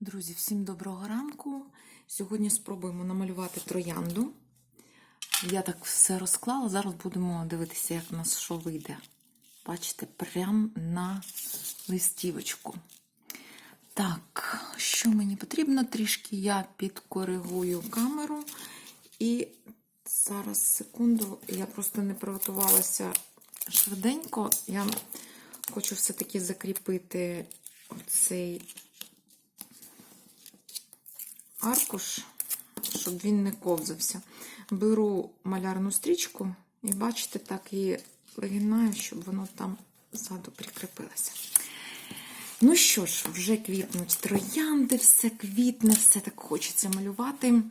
Друзі, всім доброго ранку. Сьогодні спробуємо намалювати троянду. Я так все розклала. Зараз будемо дивитися, як у нас що вийде. Бачите, прям на листівочку. Так, що мені потрібно? Трішки я підкоригую камеру. І зараз секунду, я просто не приготувалася швиденько. Я хочу все-таки закріпити оцей аркуш, щоб він не ковзався. Беру малярну стрічку і, бачите, так її вигинаю, щоб воно там ззаду прикріпилося. Ну що ж, вже квітнуть троянди, все квітне, все так хочеться малювати.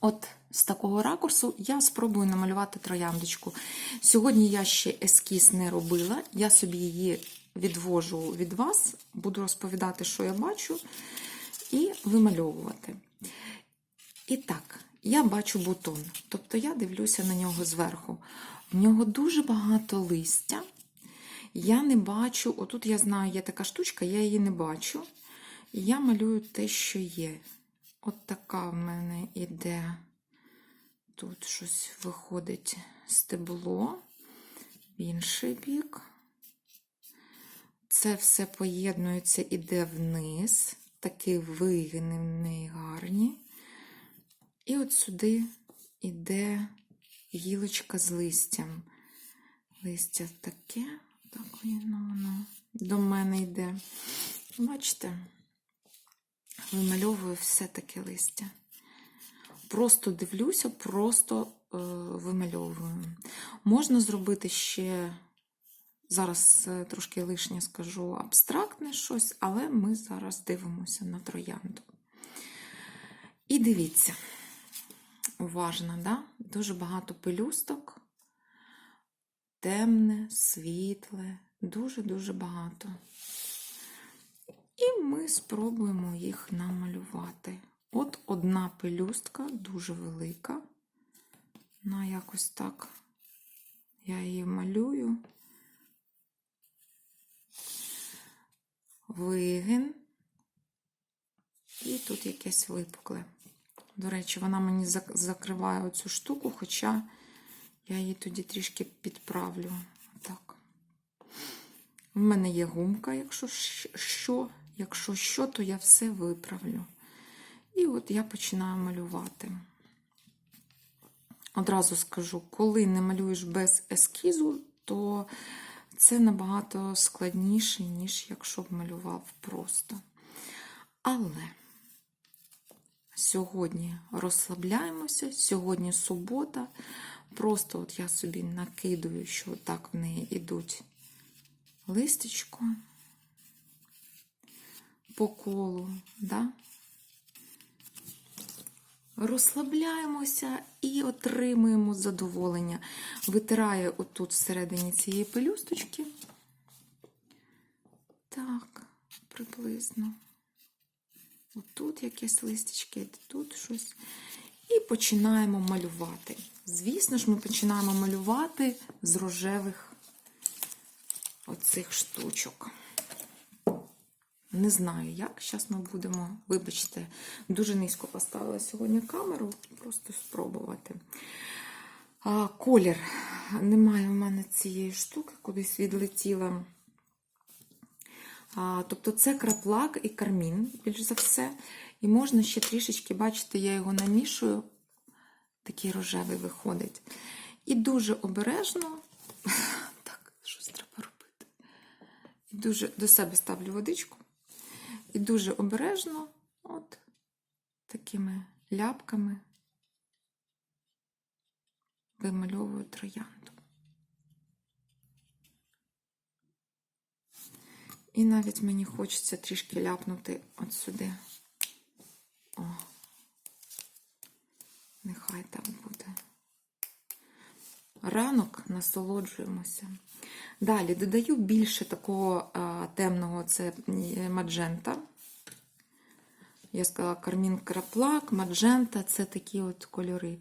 От з такого ракурсу я спробую намалювати трояндочку. Сьогодні я ще ескіз не робила, я собі її відвожу від вас, буду розповідати, що я бачу, і вимальовувати. І так, я бачу бутон, тобто я дивлюся на нього зверху. В нього дуже багато листя. Я не бачу, отут я знаю, є така штучка, я її не бачу. Я малюю те, що є. От така в мене іде, тут щось виходить стебло, в інший бік. Це все поєднується, іде вниз, такі вигини в неї гарні. І от сюди іде гілочка з листям. Листя таке, так воно до мене йде. Бачите? вимальовую все таке листя. Просто дивлюся, просто е, вимальовую. Можна зробити ще, зараз е, трошки лишнє скажу, абстрактне щось, але ми зараз дивимося на троянду. І дивіться, уважно, да? дуже багато пелюсток, темне, світле, дуже-дуже багато. І ми спробуємо їх намалювати. От одна пелюстка, дуже велика. На якось так я її малюю. Вигин. І тут якесь випукле. До речі, вона мені закриває оцю штуку, хоча я її тоді трішки підправлю. Так. В мене є гумка, якщо що. Якщо що, то я все виправлю. І от я починаю малювати. Одразу скажу, коли не малюєш без ескізу, то це набагато складніше, ніж якщо б малював просто. Але сьогодні розслабляємося, сьогодні субота. Просто от я собі накидую, що так в неї йдуть листечко по колу. Да? Розслабляємося і отримуємо задоволення. Витираю отут всередині цієї пелюсточки. Так, приблизно. Отут якесь листечки, тут щось. І починаємо малювати. Звісно ж, ми починаємо малювати з рожевих оцих штучок. Не знаю як. Зараз ми будемо, вибачте, дуже низько поставила сьогодні камеру, просто спробувати. А, Колір. Немає в мене цієї штуки, кудись відлетіла. А, Тобто це краплак і кармін, більш за все. І можна ще трішечки, бачите, я його намішую, такий рожевий виходить. І дуже обережно, так, щось треба робити. І дуже до себе ставлю водичку. І дуже обережно, от такими ляпками вимальовую троянду. І навіть мені хочеться трішки ляпнути от сюди. О, нехай так буде. Ранок насолоджуємося. Далі додаю більше такого темного це маджента. Я сказала кармін краплак, маджента це такі от кольори.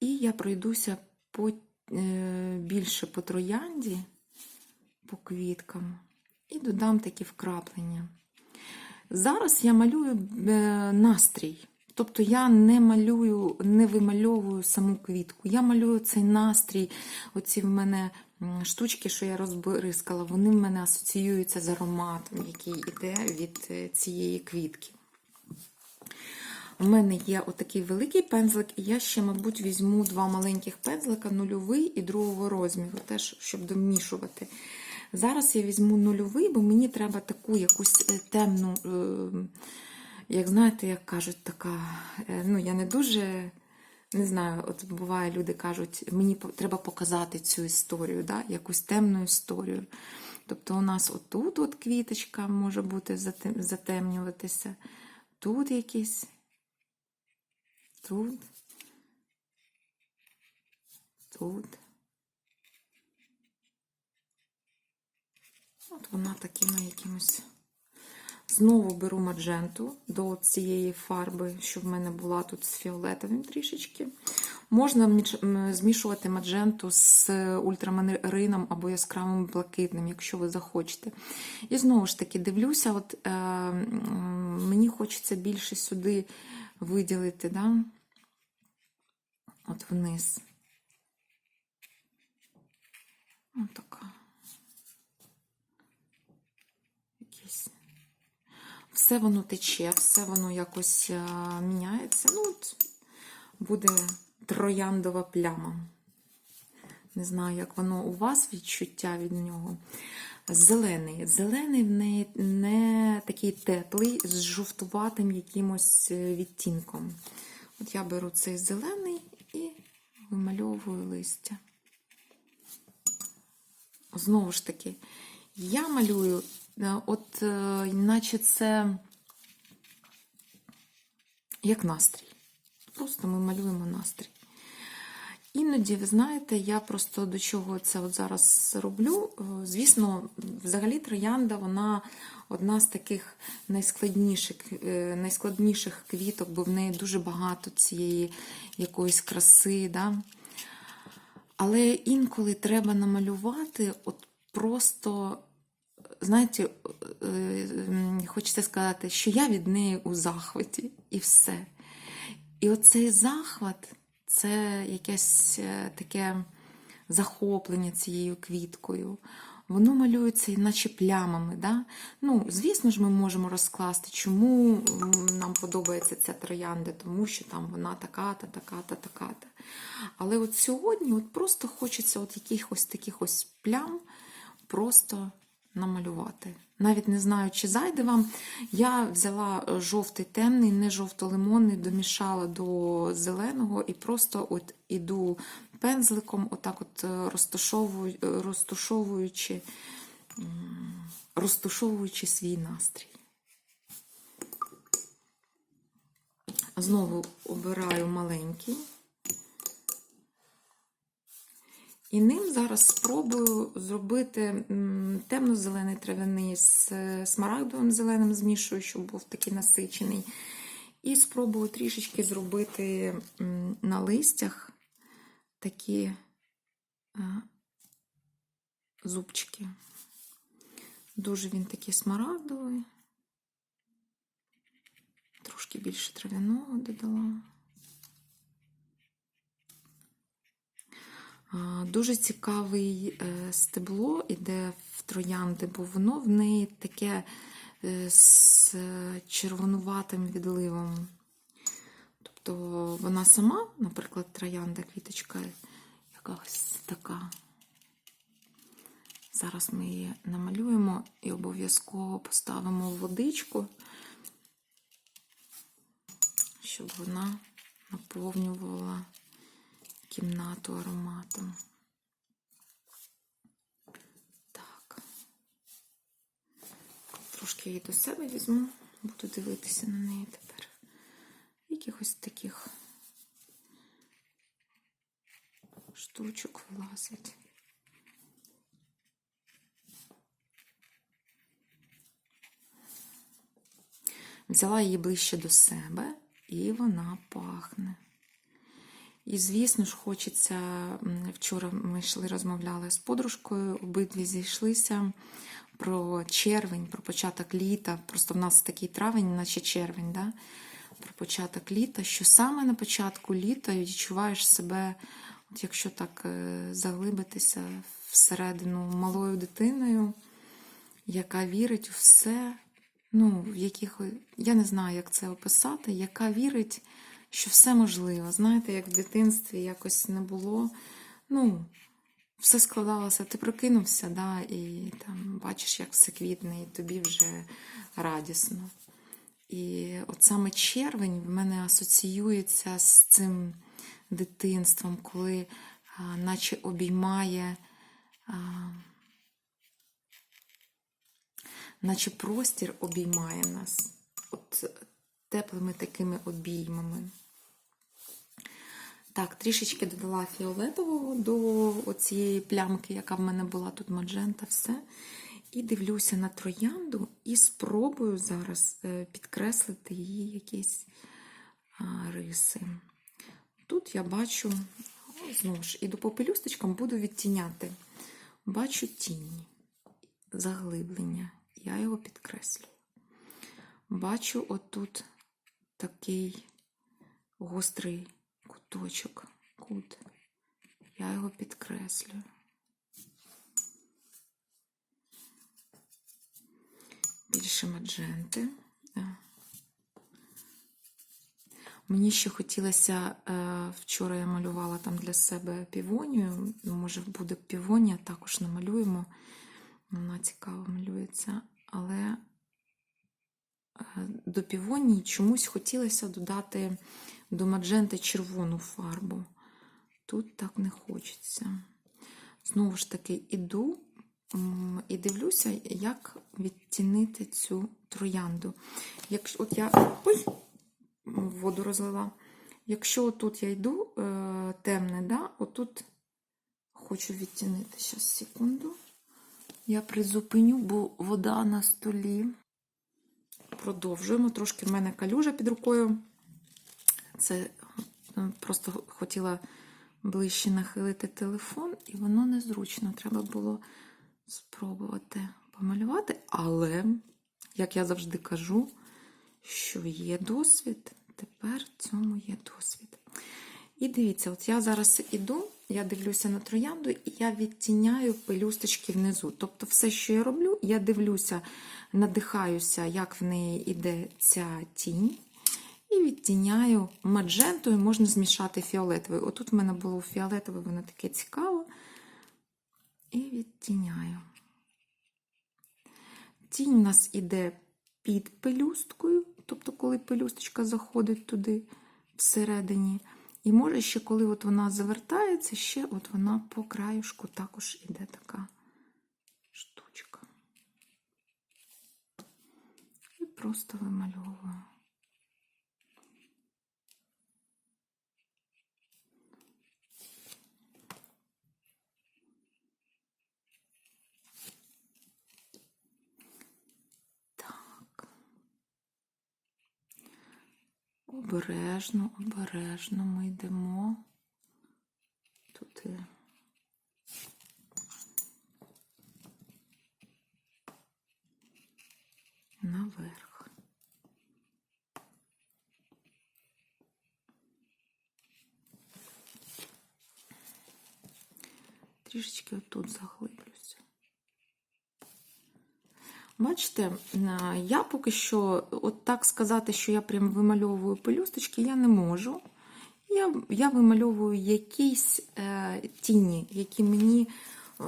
І я пройдуся по, е, більше по троянді, по квіткам, і додам такі вкраплення. Зараз я малюю е, настрій. Тобто я не малюю, не вимальовую саму квітку. Я малюю цей настрій. Оці в мене штучки, що я розбризкала, вони в мене асоціюються з ароматом, який йде від е, цієї квітки. У мене є отакий великий пензлик, і я ще, мабуть, візьму два маленьких пензлика, нульовий і другого розміру, теж щоб домішувати. Зараз я візьму нульовий, бо мені треба таку якусь е, темну, е, як знаєте, як кажуть, така. е, Ну, я не дуже. Не знаю, от буває, люди кажуть, мені треба показати цю історію, да? якусь темну історію. Тобто у нас отут от квіточка може бути затем- затемнюватися, тут якісь, тут, тут. От вона такими якимось. Знову беру мадженту до цієї фарби, що в мене була тут з фіолетовим трішечки. Можна змішувати мадженту з ультрамарином або яскравим блакитним, якщо ви захочете. І знову ж таки дивлюся, от, е, мені хочеться більше сюди виділити, да? от вниз. Ось така. Якісь все воно тече, все воно якось а, міняється. Ну, от буде трояндова пляма. Не знаю, як воно у вас відчуття від нього. Зелений. Зелений в неї не такий теплий, з жовтуватим якимось е, відтінком. От я беру цей зелений і вимальовую листя. Знову ж таки, я малюю, е, от, е, наче це як настрій. Просто ми малюємо настрій. Іноді, ви знаєте, я просто до чого це от зараз роблю. Е, Звісно, взагалі троянда, вона одна з таких найскладніших, е, найскладніших квіток, бо в неї дуже багато цієї якоїсь краси. Да? Але інколи треба намалювати, от просто, знаєте, е, хочеться сказати, що я від неї у захваті, і все. І оцей захват це якесь е, таке захоплення цією квіткою. Воно малюється наче плямами. Да? Ну, Звісно ж, ми можемо розкласти, чому нам подобається ця троянда, тому що там вона така-та, така-та, така-та. Але от сьогодні от просто хочеться от якихось таких ось плям просто намалювати. Навіть не знаю, чи зайде вам. Я взяла е, жовтий темний, не жовто-лимонний, домішала до зеленого і просто от іду пензликом, отак от е, розташовую, е, розташовуючи, розташовуючи свій настрій. Знову обираю маленький. І ним зараз спробую зробити темно-зелений травяний з смарагдовим зеленим змішую, щоб був такий насичений. І спробую трішечки зробити на листях такі зубчики. Дуже він такий смарагдовий. Трошки більше трав'яного додала. Дуже цікавий е, стебло іде в троянди, бо воно в неї таке е, з червонуватим відливом. Тобто вона сама, наприклад, троянда квіточка якась така. Зараз ми її намалюємо і обов'язково поставимо в водичку, щоб вона наповнювала кімнату ароматом. Так. Трошки її до себе візьму, буду дивитися на неї тепер. Якихось таких штучок вилазить. Взяла її ближче до себе, і вона пахне. І, звісно ж, хочеться. Вчора ми йшли, розмовляли з подружкою, обидві зійшлися про червень, про початок літа. Просто в нас такий травень, наче червень, да? про початок літа, що саме на початку літа відчуваєш себе, от якщо так е, заглибитися всередину малою дитиною, яка вірить у все, ну, в яких, я не знаю, як це описати, яка вірить, що все можливо. Знаєте, як в дитинстві якось не було. Ну, все складалося, ти прокинувся, да, і там бачиш, як все квітне, і тобі вже радісно. І от саме червень в мене асоціюється з цим дитинством, коли а, наче обіймає, а, наче простір обіймає нас от теплими такими обіймами. Так, трішечки додала фіолетового до цієї плямки, яка в мене була тут маджента, все. І дивлюся на троянду і спробую зараз е, підкреслити її якісь риси. Тут я бачу, о, знову ж, іду по пелюсточкам, буду відтіняти. Бачу тінь, заглиблення. Я його підкреслюю. Бачу отут такий гострий куточок, кут. Я його підкреслюю. Більше мадженти. Мені ще хотілося, е, вчора я малювала там для себе півонію. Може, буде півонія, також намалюємо. Вона цікаво малюється. Але до півонії чомусь хотілося додати до мадженти червону фарбу. Тут так не хочеться. Знову ж таки, іду і дивлюся, як відтінити цю троянду. Якщо от я ой, воду розлила. Якщо тут я йду е, темне, да, отут хочу відтінити. Зараз, секунду. Я призупиню, бо вода на столі. Продовжуємо. Трошки в мене калюжа під рукою. Це е, просто хотіла ближче нахилити телефон, і воно незручно. Треба було спробувати помалювати. Але, як я завжди кажу, що є досвід, тепер в цьому є досвід. І дивіться, от я зараз іду, я дивлюся на троянду, і я відтіняю пелюсточки внизу. Тобто, все, що я роблю, я дивлюся, надихаюся, як в неї йде ця тінь. І відтіняю маджентою, можна змішати фіолетовою. Отут в мене було фіолетове, воно таке цікаво. І відтіняю. Тінь у нас іде під пелюсткою, тобто, коли пелюсточка заходить туди всередині. І може ще, коли от вона завертається, ще от вона по краюшку також іде така штучка. І просто вимальовую. Обережно, обережно ми йдемо туди. Наверх. Трішечки отут заглиблюся. Бачите, я поки що, от так сказати, що я прям вимальовую пелюсточки, я не можу. Я я вимальовую якісь е, тіні, які мені е,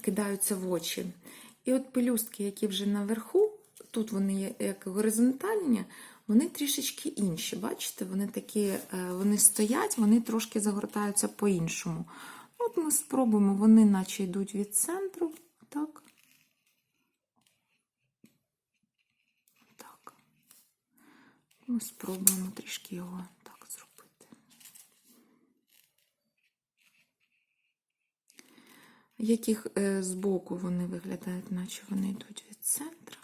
кидаються в очі. І от пелюстки, які вже наверху, тут вони як горизонтальні, вони трішечки інші. Бачите, вони такі, е, вони стоять, вони трошки загортаються по-іншому. От ми спробуємо, вони наче йдуть від центру. так. Ми спробуємо трішки його так зробити. Яких е, з боку вони виглядають, наче вони йдуть від центра.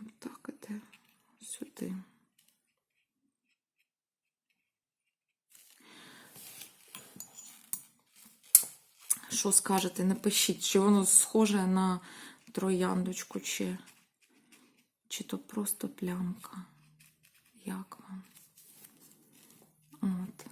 Отак іде сюди. Що скажете, напишіть, чи воно схоже на трояндочку, чи чи то просто плямка. Як вам? От.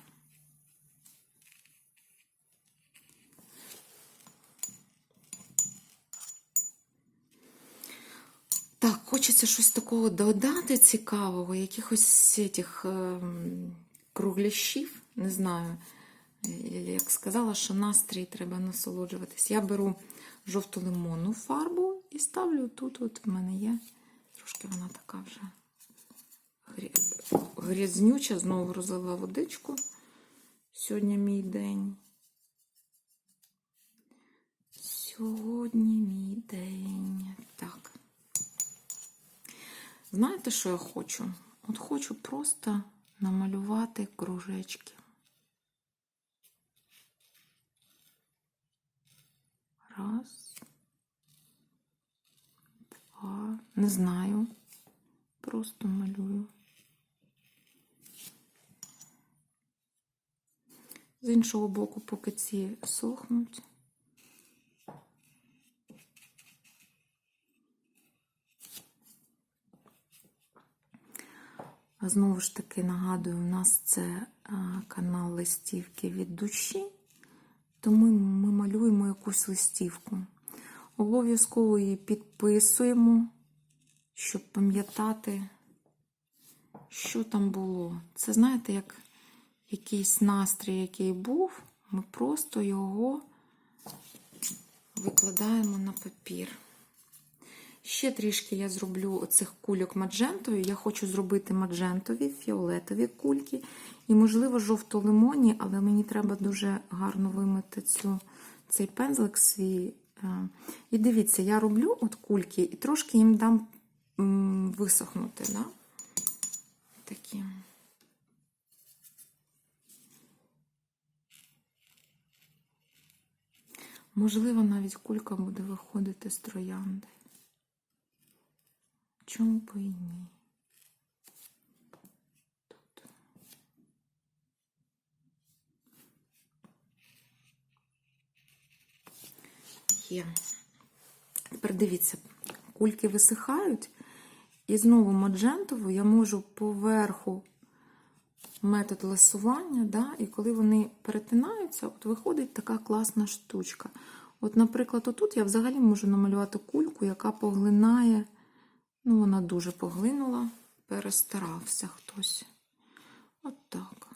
Так, хочеться щось такого додати цікавого, якихось цих ем, круглящів, не знаю. Е, Як сказала, що настрій треба насолоджуватись. Я беру жовту лимонну фарбу і ставлю тут. От в мене є. Трошки вона така вже грязнюча. Знову розлила водичку. Сьогодні мій день. Сьогодні мій день. Так. Знаєте, що я хочу? От хочу просто намалювати кружечки. Раз. Два. Не знаю. Просто малюю. З іншого боку, поки ці сохнуть. Знову ж таки нагадую, у нас це канал листівки від душі, тому ми малюємо якусь листівку. Обов'язково її підписуємо, щоб пам'ятати, що там було. Це, знаєте, як якийсь настрій, який був, ми просто його викладаємо на папір. Ще трішки я зроблю оцих кульок маджентові. Я хочу зробити маджентові, фіолетові кульки. І, можливо, жовто-лимонні, але мені треба дуже гарно вимити цю, цей пензлик свій. Е. І дивіться, я роблю от кульки і трошки їм дам висохнути. Да? Такі. Можливо, навіть кулька буде виходити з троянди. Чому б і ні? Є. Тепер дивіться, кульки висихають, і знову маджентову я можу поверху метод ласування, да, і коли вони перетинаються, от виходить така класна штучка. От, наприклад, отут я взагалі можу намалювати кульку, яка поглинає. Ну, вона дуже поглинула, перестарався хтось. От так.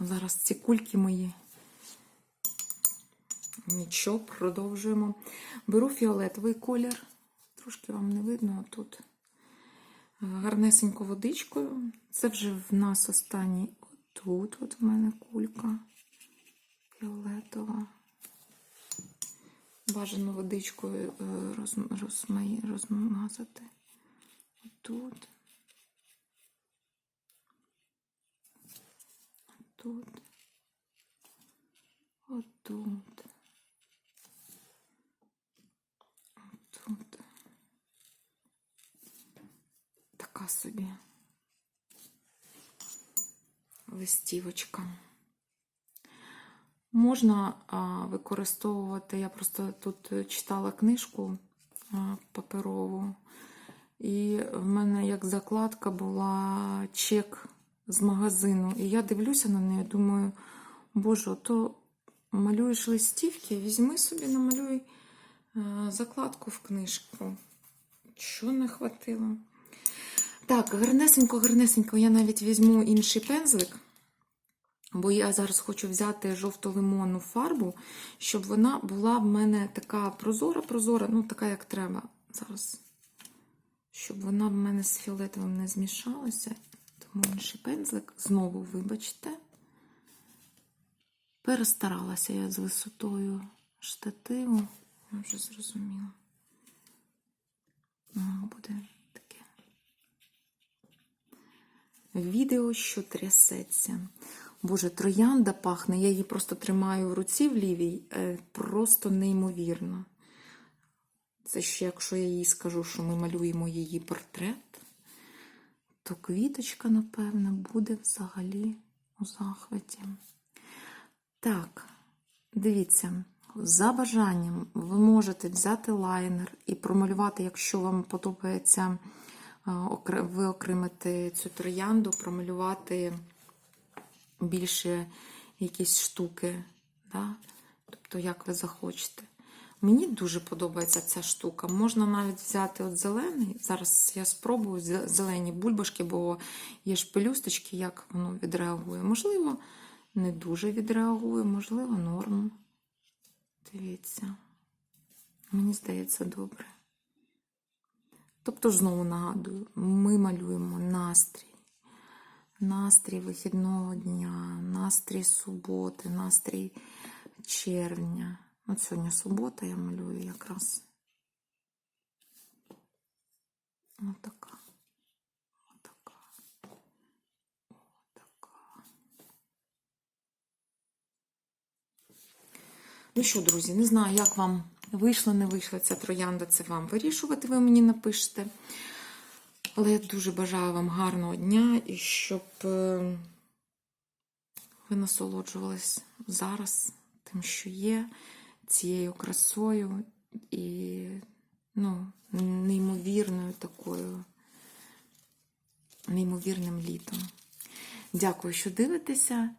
Зараз ці кульки мої. Нічого, продовжуємо. Беру фіолетовий колір. Трошки вам не видно тут. Гарнесенько водичкою. Це вже в нас останній отут. От в мене кулька фіолетова. Бажано водичкою е, роз, розмай, розмазати. Отут. Отут. Отут. Така собі листівочка. Можна використовувати, я просто тут читала книжку паперову, і в мене як закладка була чек з магазину. І я дивлюся на неї, думаю, боже, то малюєш листівки, візьми собі, намалюй закладку в книжку. Що не хватило? Так, гарнесенько, гарнесенько, я навіть візьму інший пензлик. Бо я зараз хочу взяти жовто-лимонну фарбу, щоб вона була в мене така прозора-прозора, ну, така, як треба. Зараз. Щоб вона в мене з фіолетовим не змішалася. Тому інший пензлик. Знову, вибачте. Перестаралася я з висотою штативу. Вже зрозуміла. Буде таке. Відео, що трясеться. Боже, троянда пахне, я її просто тримаю в руці в лівій, е, просто неймовірно. Це ще, якщо я їй скажу, що ми малюємо її портрет, то квіточка, напевне, буде взагалі у захваті. Так, дивіться, за бажанням ви можете взяти лайнер і промалювати, якщо вам подобається виокремити цю троянду, промалювати більше якісь штуки. Да? Тобто, як ви захочете. Мені дуже подобається ця штука. Можна навіть взяти от зелений. Зараз я спробую зелені бульбашки, бо є ж пелюсточки, як воно відреагує. Можливо, не дуже відреагує, можливо, норм. Дивіться. Мені здається, добре. Тобто, знову нагадую, ми малюємо настрій. Настрій вихідного дня, настрій суботи, настрій червня. От сьогодні субота я малюю якраз. Отака. Отака. Отака. Ну що, друзі, не знаю, як вам вийшла, не вийшла ця троянда, це вам вирішувати, ви мені напишете. Але я дуже бажаю вам гарного дня і щоб е, ви насолоджувались зараз тим, що є, цією красою і ну, неймовірною такою, неймовірним літом. Дякую, що дивитеся.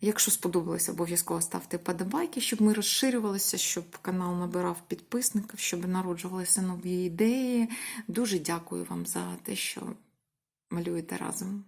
Якщо сподобалось, обов'язково ставте подобайки, щоб ми розширювалися, щоб канал набирав підписників, щоб народжувалися нові ідеї. Дуже дякую вам за те, що малюєте разом